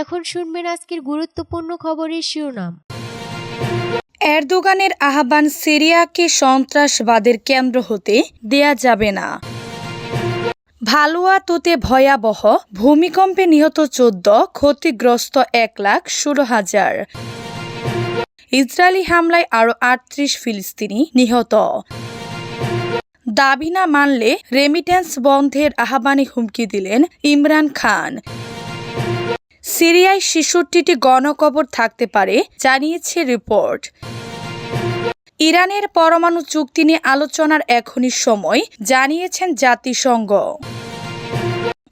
এখন শুনবেন আজকের গুরুত্বপূর্ণ খবরের শিরোনাম। এরদোগানের আহ্বান সিরিয়াকে সন্ত্রাসবাদের কেন্দ্র হতে দেয়া যাবে না। ভালুয়াতুতে ভয়াবহ, ভূমিকম্পে নিহত চোদ্দ, ক্ষতিগ্রস্ত এক লাখ ষোলো হাজার। ইসরায়েলি হামলায় আরও আটত্রিশ ফিলিস্তিনি নিহত। দাবি না মানলে রেমিটেন্স বন্ধের আহ্বানে হুমকি দিলেন ইমরান খান। সিরিয়ায় ছেষট্টিটি গণকবর থাকতে পারে, জানিয়েছে রিপোর্ট। ইরানের পরমাণু চুক্তি নিয়ে আলোচনার এখনই সময়, জানিয়েছেন জাতিসংঘ।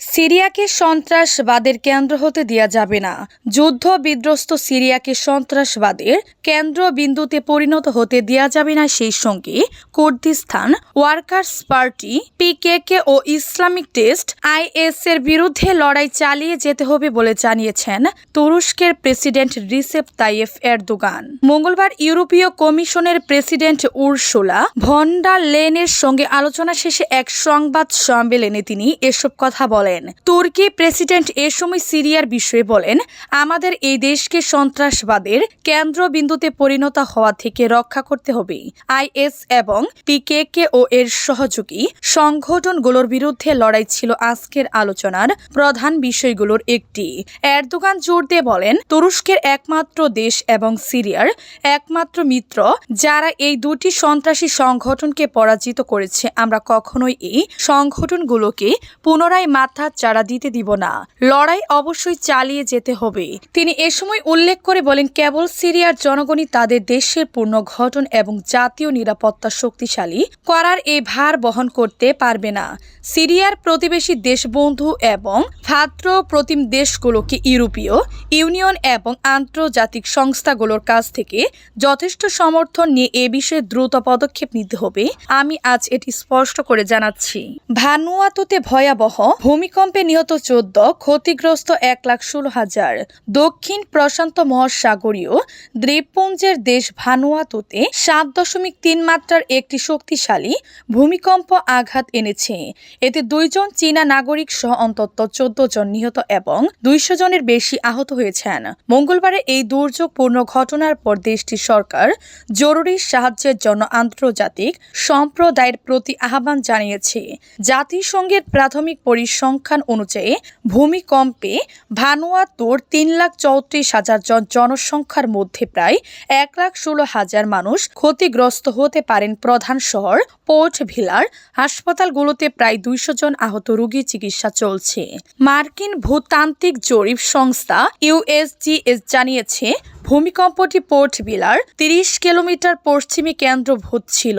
সিরিয়াকে সন্ত্রাসবাদের কেন্দ্র হতে দেয়া যাবে না। যুদ্ধ বিধ্বস্ত সিরিয়াকে সন্ত্রাসবাদের কেন্দ্রবিন্দুতে পরিণত হতে দেয়া যাবে না সেই সঙ্গে কুর্দিস্তান ওয়ার্কার্স পার্টি, পিকেকে ও ইসলামিক টেস্ট আইএস এর বিরুদ্ধে লড়াই চালিয়ে যেতে হবে বলে জানিয়েছেন তুরস্কের প্রেসিডেন্ট রিসেপ তাইয়েফ এরদোগান। মঙ্গলবার ইউরোপীয় কমিশনের প্রেসিডেন্ট উরসুলা ভন্ডার লেনের সঙ্গে আলোচনা শেষে এক সংবাদ সম্মেলনে তিনি এসব কথা বলেন। তুর্কি প্রেসিডেন্ট এ সময় সিরিয়ার বিষয়ে বলেন, আমাদের এই দেশকে সন্ত্রাসবাদের কেন্দ্রবিন্দুতে পরিণত হওয়া থেকে রক্ষা করতে হবে। আইএস এবং পিকেকে ও এর সহযোগী সংগঠনগুলোর বিরুদ্ধে লড়াই ছিল আজকের আলোচনার প্রধান বিষয়গুলোর একটি। এরদোগান জোর দিয়ে বলেন, তুরস্কের একমাত্র দেশ এবং সিরিয়ার একমাত্র মিত্র, যারা এই দুটি সন্ত্রাসী সংগঠনকে পরাজিত করেছে, আমরা কখনোই এই সংগঠনগুলোকে পুনরায় মাথা চাড়া দিতে দিব না। লড়াই অবশ্যই চালিয়ে যেতে হবে। তিনি এ সময় উল্লেখ করে বলেন, কেবল সিরিয়ার জনগণই তাদের দেশের পূর্ণ গঠন এবং জাতীয় নিরাপত্তা শক্তিশালী করার এই ভার বহন করতে পারবে না। সিরিয়ার প্রতিবেশী দেশ বন্ধু এবং ভাদ্র প্রতিম দেশগুলোকে ইউরোপীয় ইউনিয়ন এবং আন্তর্জাতিক সংস্থাগুলোর কাছ থেকে যথেষ্ট সমর্থন নিয়ে এ বিষয়ে দ্রুত পদক্ষেপ নিতে হবে। আমি আজ এটি স্পষ্ট করে জানাচ্ছি। ভানুয়াতুতে ভয়াবহ ভূমিকম্পে নিহত চোদ্দ, ক্ষতিগ্রস্ত এক লাখ ষোলো হাজার। দক্ষিণ প্রশান্ত মহাসাগরীয় দ্বীপপুঞ্জের দেশ ভানুয়াতুতে সাত দশমিক তিন মাত্রার একটি শক্তিশালী ভূমিকম্প আঘাত এনেছে। এতে দুইজন চীনা নাগরিক সহ অন্তত চোদ্দ জন নিহত এবং দুইশো জনের বেশি আহত হয়েছেন। মঙ্গলবারে এই দুর্যোগপূর্ণ ঘটনার পর দেশটির সরকার জরুরি সাহায্যের জন্য আন্তর্জাতিক সম্প্রদায়ের প্রতি আহ্বান জানিয়েছে। জাতিসংঘের প্রাথমিক পরিসংখ্যান অনুযায়ী ভূমিকম্পে ভানুয়াতুর তিন লাখ চৌত্রিশ হাজার জন জনসংখ্যার মধ্যে প্রায় এক লাখ ষোলো হাজার মানুষ ক্ষতিগ্রস্ত হতে পারেন প্রধান শহর পোর্ট ভিলার। হাসপাতালগুলোতে প্রায় দুইশো জন আহত রোগী চিকিৎসা চলছে। মার্কিন ভূতান্ত্রিক জরিপ সংস্থা ইউএসজিএস জানিয়েছে ভূমিকম্পটি পোর্ট বিলার তিরিশ কিলোমিটার পশ্চিমে কেন্দ্রভূত ছিল।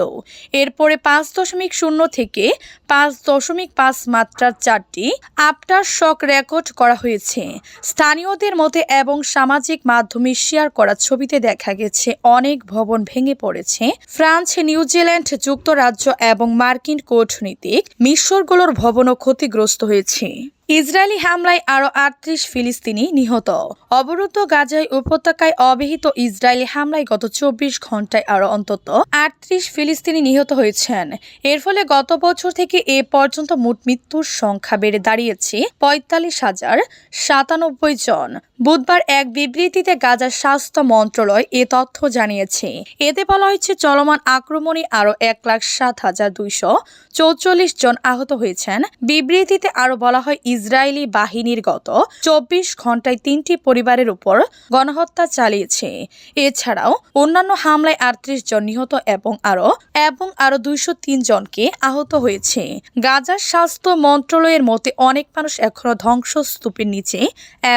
এরপরে পাঁচ দশমিক শূন্য থেকে পাঁচ দশমিক পাঁচ মাত্রার চারটি আফটার শক রেকর্ড করা হয়েছে। স্থানীয়দের মতে এবং সামাজিক মাধ্যমে শেয়ার করা ছবিতে দেখা গেছে, অনেক ভবন ভেঙে পড়েছে। ফ্রান্স, নিউজিল্যান্ড যুক্তরাজ্য এবং মার্কিন কূটনীতিক মিশরগুলোর ভবনও ক্ষতিগ্রস্ত হয়েছে। ইসরায়েলি হামলায় আরও আটত্রিশ ফিলিস্তিনি নিহত। অবরুদ্ধ গাজায় উপত্যকায় অবিহিত ইসরায়েলি হামলায় গত চব্বিশ ঘন্টায় আরও অন্তত আটত্রিশ ফিলিস্তিনি নিহত হয়েছেন। এর ফলে গত বছর থেকে এ পর্যন্ত মোট মৃত্যুর সংখ্যা বেড়ে দাঁড়িয়েছে পঁয়তাল্লিশ হাজার সাতানব্বই জন। বুধবার এক বিবৃতিতে গাজার স্বাস্থ্য মন্ত্রণালয় এ তথ্য জানিয়েছে। এতে বলা হয়েছে, চলমান আক্রমণে আরও এক লাখ সাত হাজার দুইশো চৌচল্লিশ জন আহত হয়েছেন। বিবৃতিতে আরও বলা হয় ইসরায়েলি বাহিনীর গত চব্বিশ ঘন্টায় তিনটি পরিবারের উপর গণহত্যা চালিয়েছে। এছাড়াও অন্যান্য হামলায় আটত্রিশ জন নিহত এবং আরও এবং আরও দুইশো তিন জনকে আহত হয়েছে। গাজার স্বাস্থ্য মন্ত্রণালয়ের মতে অনেক মানুষ এখনও ধ্বংসস্তূপের নিচে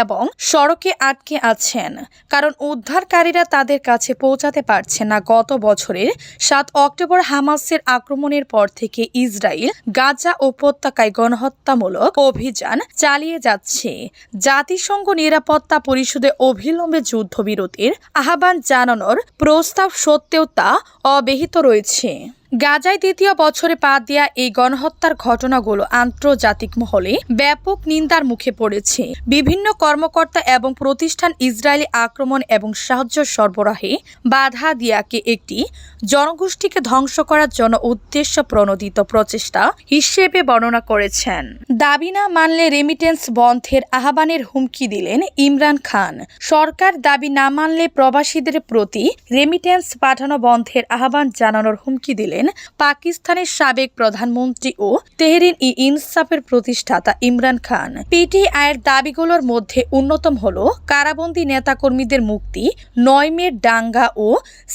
এবং সড়কে আটকে আছেন। কারণ উদ্ধারকারীরা তাদের কাছে পৌঁছাতে পারছে না। গত বছরের সাত অক্টোবর হামাসের আক্রমণের পর থেকে ইসরায়েল গাজা উপত্যকায় গণহত্যামূলক অভিযান চালিয়ে যাচ্ছে। জাতিসংঘ নিরাপত্তা পরিষদে অভিলম্বে যুদ্ধবিরতির আহ্বান জানানোর প্রস্তাব সত্ত্বেও তা অব্যাহত রয়েছে। গাজায় দ্বিতীয় বছরে পা দেয়া এই গণহত্যার ঘটনাগুলো আন্তর্জাতিক মহলে ব্যাপক নিন্দার মুখে পড়েছে। বিভিন্ন কর্মকর্তা এবং প্রতিষ্ঠান ইসরায়েলি আক্রমণ এবং সাহায্য সরবরাহে বাধা দিয়াকে একটি জনগোষ্ঠীকে ধ্বংস করার জন্য উদ্দেশ্য প্রণোদিত প্রচেষ্টা হিসেবে বর্ণনা করেছেন। দাবি না মানলে রেমিটেন্স বন্ধের আহ্বানের হুমকি দিলেন ইমরান খান। সরকার দাবি না মানলে প্রবাসীদের প্রতি রেমিটেন্স পাঠানো বন্ধের আহ্বান জানানোর হুমকি দিলেন পাকিস্তানের সাবেক প্রধানমন্ত্রী ও তেহরিন ই ইনসাফের প্রতিষ্ঠাতা ইমরান খান। পিটিআইয়ের দাবিগুলোর মধ্যে অন্যতম হল কারাবন্দী নেতাকর্মীদের মুক্তি, নয় মে ডাঙ্গা ও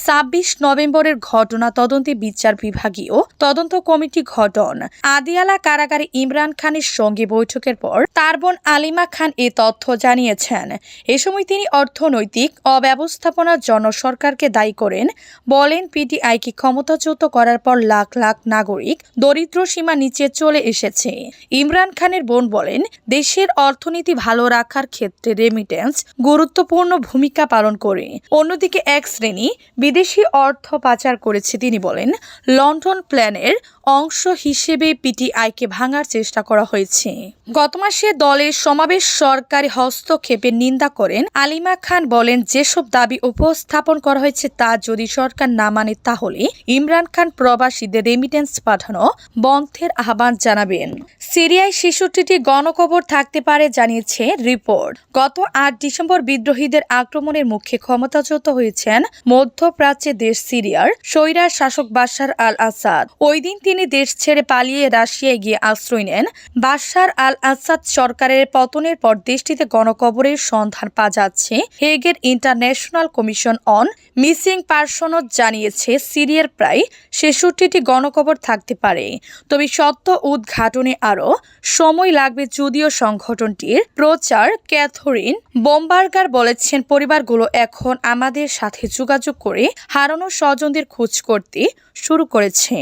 ছাব্বিশ নভেম্বরের ঘটনা তদন্তে বিচার বিভাগীয় তদন্ত কমিটি গঠন। আদিয়ালা কারাগারে ইমরান খানের সঙ্গে বৈঠকের পর তার বোন আলিমা খান এ তথ্য জানিয়েছেন। এ সময় তিনি অর্থনৈতিক অব্যবস্থাপনার জন্য সরকারকে দায়ী করেন। বলেন, পিটিআইকে ক্ষমতাচ্যুত করার পর লাখ লাখ নাগরিক দরিদ্র সীমা নিচে চলে এসেছে। ইমরান খানের বোন বলেন, দেশের অর্থনীতি ভালো রাখার ক্ষেত্রে রেমিটেন্স গুরুত্বপূর্ণ ভূমিকা পালন করে। অন্যদিকে এক শ্রেণি বিদেশি অর্থ পাচার করেছে, তিনি বলেন, লন্ডন প্ল্যানের অংশ হিসেবে পিটিআইকে ভাঙার চেষ্টা করা হয়েছে। গত মাসে দলের সমাবেশ সরকারি হস্তক্ষেপের নিন্দা করেন। আলিমা খান বলেন, যেসব দাবি উপস্থাপন করা হয়েছে তা যদি সরকার না মানে তাহলে ইমরান খান প্রবাসীদের রেমিটেন্স পাঠানো বন্ধের আহ্বান জানাবেন। সিরিয়ায় শিশুটিটি গণকবর থাকতে পারে জানিয়েছে রিপোর্ট। গত আট ডিসেম্বর বিদ্রোহীদের আক্রমণের মুখে ক্ষমতাচ্যুত হয়েছেন মধ্যপ্রাচ্যের দেশ সিরিয়ার স্বৈরা শাসক বাশার আল আসাদ ওই দিন তিনি দেশ ছেড়ে পালিয়ে রাশিয়ায় গিয়ে আশ্রয় নেন। বাশার আল আসাদ সরকারের পতনের পর দেশটিতে গণকবরের সন্ধান পাওয়া যাচ্ছে। হেগের ইন্টারন্যাশনাল কমিশন অন মিসিং পার্সনও জানিয়েছে, সিরিয়ার প্রায় ছেষট্টিটি গণকবর থাকতে পারে। তবে সত্য উদ্ঘাটনে আরও সময় লাগবে যদিও সংগঠনটির প্রচার। ক্যাথরিন বোমবার্গার বলেছেন, পরিবারগুলো এখন আমাদের সাথে যোগাযোগ করে হারানো স্বজনদের খোঁজ করতে শুরু করেছে।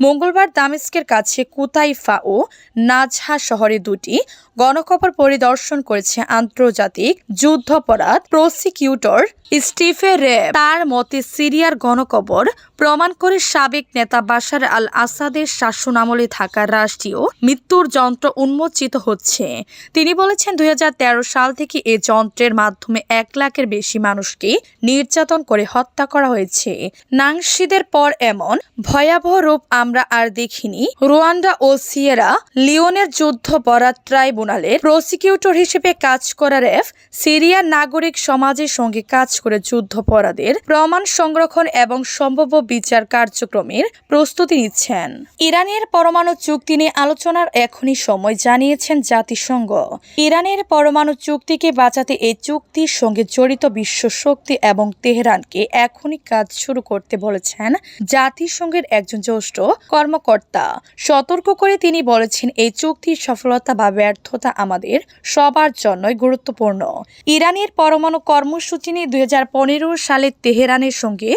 মঙ্গলবার দামেস্কের কাছে কুতাইফা ও নাজহা শহরে দুটি গণকবর পরিদর্শন করেছে আন্তর্জাতিক যুদ্ধাপরাধ প্রসিকিউটর স্টিফে রে। তার মতে, সিরিয়ার গণকবর প্রমাণ করে সাবেক নেতা বাশার আল আসাদের শাসন আমলে থাকা রাষ্ট্রীয় মৃত্যুর যন্ত্র উন্মোচিত হচ্ছে। তিনি বলেছেন, দুই হাজার তেরো সাল থেকে এ যন্ত্রের মাধ্যমে এক লাখের বেশি মানুষকে নির্যাতন করে হত্যা করা হয়েছে। নাংশিদের পর এমন ভয়াবহ রূপ আমরা আর দেখিনি। রোয়ান্ডা ও সিয়েরা লিওনের যুদ্ধ যুদ্ধপরাধ ট্রাইব্যুনালের প্রসিকিউটর হিসেবে কাজ করা রেফ সিরিয়ার নাগরিক সমাজের সঙ্গে কাজ করে যুদ্ধপরাধের প্রমাণ সংরক্ষণ এবং সম্ভাব্য বিচার কার্যক্রমের প্রস্তুতি নিচ্ছেন। ইরানের পরমাণু চুক্তি নিয়ে আলোচনার এখনই সময় জানিয়েছেন জাতিসংঘ। ইরানের পরমাণু চুক্তিকে বাঁচাতে এই চুক্তির সঙ্গে জড়িত বিশ্ব শক্তি এবং তেহরানকে এখনই কাজ শুরু করতে বলেছেন জাতিসংঘের একজন জ্যেষ্ঠ কর্মকর্তা। সতর্ক করে তিনি বলেছেন, এই চুক্তির সফলতা বা ব্যর্থতা আমাদের সবার জন্যই গুরুত্বপূর্ণ। ইরানের পরমাণু কর্মসূচি নিয়ে দুই হাজার পনেরো সালে তেহরানের সঙ্গে